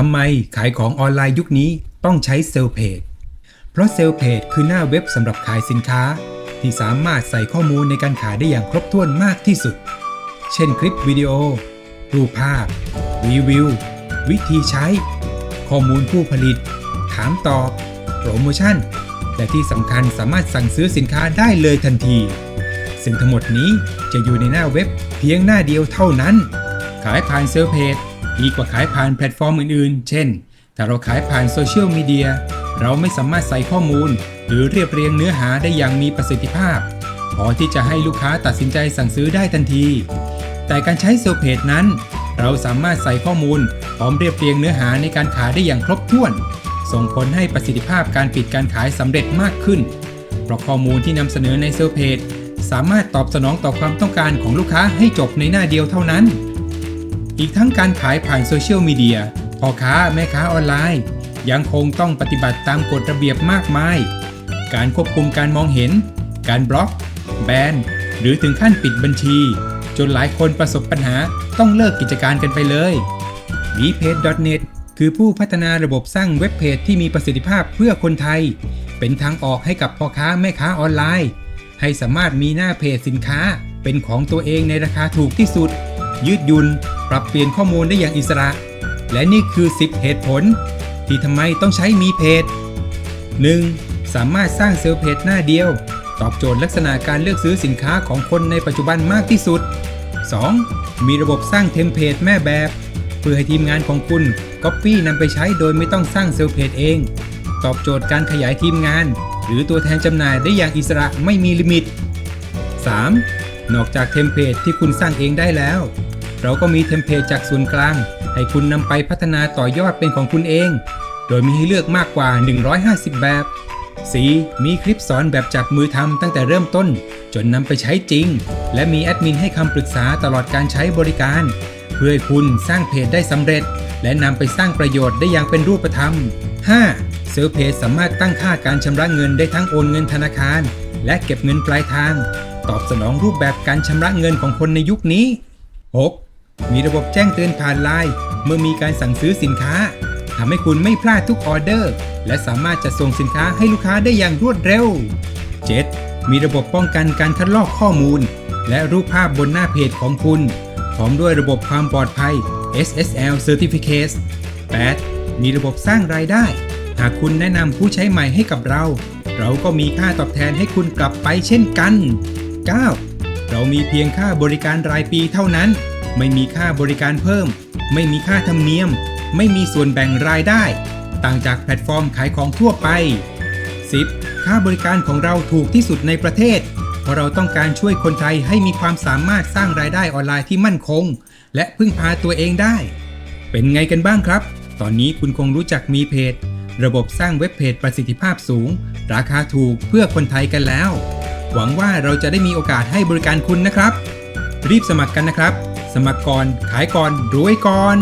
ทำไมขายของออนไลน์ยุคนี้ต้องใช้เซลล์เพจ เพราะเซลล์เพจคือหน้าเว็บสำหรับขายสินค้า ที่สามารถใส่ข้อมูลในการขายได้อย่างครบถ้วนมากที่สุด เช่นคลิปวิดีโอ รูปภาพ รีวิว วิธีใช้ ข้อมูลผู้ผลิต ถามตอบ โปรโมชั่น และที่สำคัญสามารถสั่งซื้อสินค้าได้เลยทันที ซึ่งทั้งหมดนี้จะอยู่ในหน้าเว็บเพียงหน้าเดียวเท่านั้น ขายผ่านเซลล์เพจ ดีกว่าขายผ่านแพลตฟอร์มอื่นๆ เช่น ถ้าเราขายผ่านโซเชียลมีเดีย เราไม่สามารถใส่ข้อมูล หรือเรียบเรียงเนื้อหาได้อย่างมีประสิทธิภาพ พอที่จะให้ลูกค้าตัดสินใจสั่งซื้อได้ทันที แต่การใช้เซลล์เพจนั้น เราสามารถใส่ข้อมูล พร้อมเรียบเรียงเนื้อหาในการขายได้อย่างครบถ้วน ส่งผลให้ประสิทธิภาพการปิดการขายสำเร็จมากขึ้น เพราะข้อมูลที่นำเสนอในเซลล์เพจสามารถตอบสนองต่อความต้องการของลูกค้าให้จบในหน้าเดียวเท่านั้น อีกทั้งการขายผ่านโซเชียลมีเดียพ่อค้าแม่ค้าออนไลน์ ยังคงต้องปฏิบัติตามกฎระเบียบมากมาย การควบคุมการมองเห็น การบล็อก แบน หรือถึงขั้นปิดบัญชี จนหลายคนประสบปัญหาต้องเลิกกิจการกันไปเลย b p a g e n e t คือผู้พัฒนาระบบสร้างเว็บเพจที่มีประสิทธิภาพเพื่อคนไทย เป็นทางออกให้กับพ่อค้าแม่ค้าออนไลน์ ให้สามารถมีหน้าเพจสินค้าเป็นของตัวเองในราคาถูกที่สุด ยืดหยุ่น ปรับเปลี่ยนข้อมูลได้อย่างอิสระ และนี่คือ 10 เหตุผล ที่ทำไมต้องใช้มีเพจ 1. สามารถสร้างเซลล์เพจหน้าเดียว ตอบโจทย์ลักษณะการเลือกซื้อสินค้าของคนในปัจจุบันมากที่สุด 2. มีระบบสร้างเทมเพลตแม่แบบ เพื่อให้ทีมงานของคุณก๊อปปี้นำไปใช้โดยไม่ต้องสร้างเซลล์เพจเอง ตอบโจทย์การขยายทีมงาน หรือตัวแทนจำหน่ายได้อย่างอิสระไม่มีลิมิต 3. นอกจากเทมเพลตที่คุณสร้างเองได้แล้ว เราก็มีเทมเพลตจากส่วนกลาง ให้คุณนำไปพัฒนาต่อยอดเป็นของคุณเอง โดยมีให้เลือกมากกว่า 150 แบบ 4. มีคลิปสอนแบบจับมือทำตั้งแต่เริ่มต้น จนนำไปใช้จริง และมีแอดมินให้คำปรึกษาตลอดการใช้บริการ เพื่อให้คุณสร้างเพจได้สำเร็จ และนำไปสร้างประโยชน์ได้อย่างเป็นรูปธรรม 5. เซลล์เพจสามารถตั้งค่าการชำระเงินได้ทั้งโอนเงินธนาคาร และเก็บเงินปลายทาง ตอบสนองรูปแบบการชำระเงินของคนในยุคนี้ 6. มีระบบแจ้งเตือนผ่านไลน์เมื่อมีการสั่งซื้อสินค้าทำให้คุณไม่พลาดทุกออเดอร์ และสามารถจะส่งสินค้าให้ลูกค้าได้อย่างรวดเร็ว 7. มีระบบป้องกันการคัดลอกข้อมูล และรูปภาพบนหน้าเพจของคุณ พร้อมด้วยระบบความปลอดภัย SSL Certificate 8. มีระบบสร้างรายได้ หากคุณแนะนำผู้ใช้ใหม่ให้กับเรา เราก็มีค่าตอบแทนให้คุณกลับไปเช่นกัน 9. เรามีเพียงค่าบริการรายปีเท่านั้น ไม่มีค่าบริการเพิ่ม ไม่มีค่าธรรมเนียม ไม่มีส่วนแบ่งรายได้ ต่างจากแพลตฟอร์มขายของทั่วไป 10. ค่าบริการของเราถูกที่สุดในประเทศ เพราะเราต้องการช่วยคนไทยให้มีความสามารถสร้างรายได้ออนไลน์ที่มั่นคง และพึ่งพาตัวเองได้ เป็นไงกันบ้างครับ ตอนนี้คุณคงรู้จักมีเพจ ระบบสร้างเว็บเพจประสิทธิภาพสูง ราคาถูกเพื่อคนไทยกันแล้ว หวังว่าเราจะได้มีโอกาสให้บริการคุณนะครับ รีบสมัครกันนะครับ สมัครก่อนขายก่อนรวยก่อน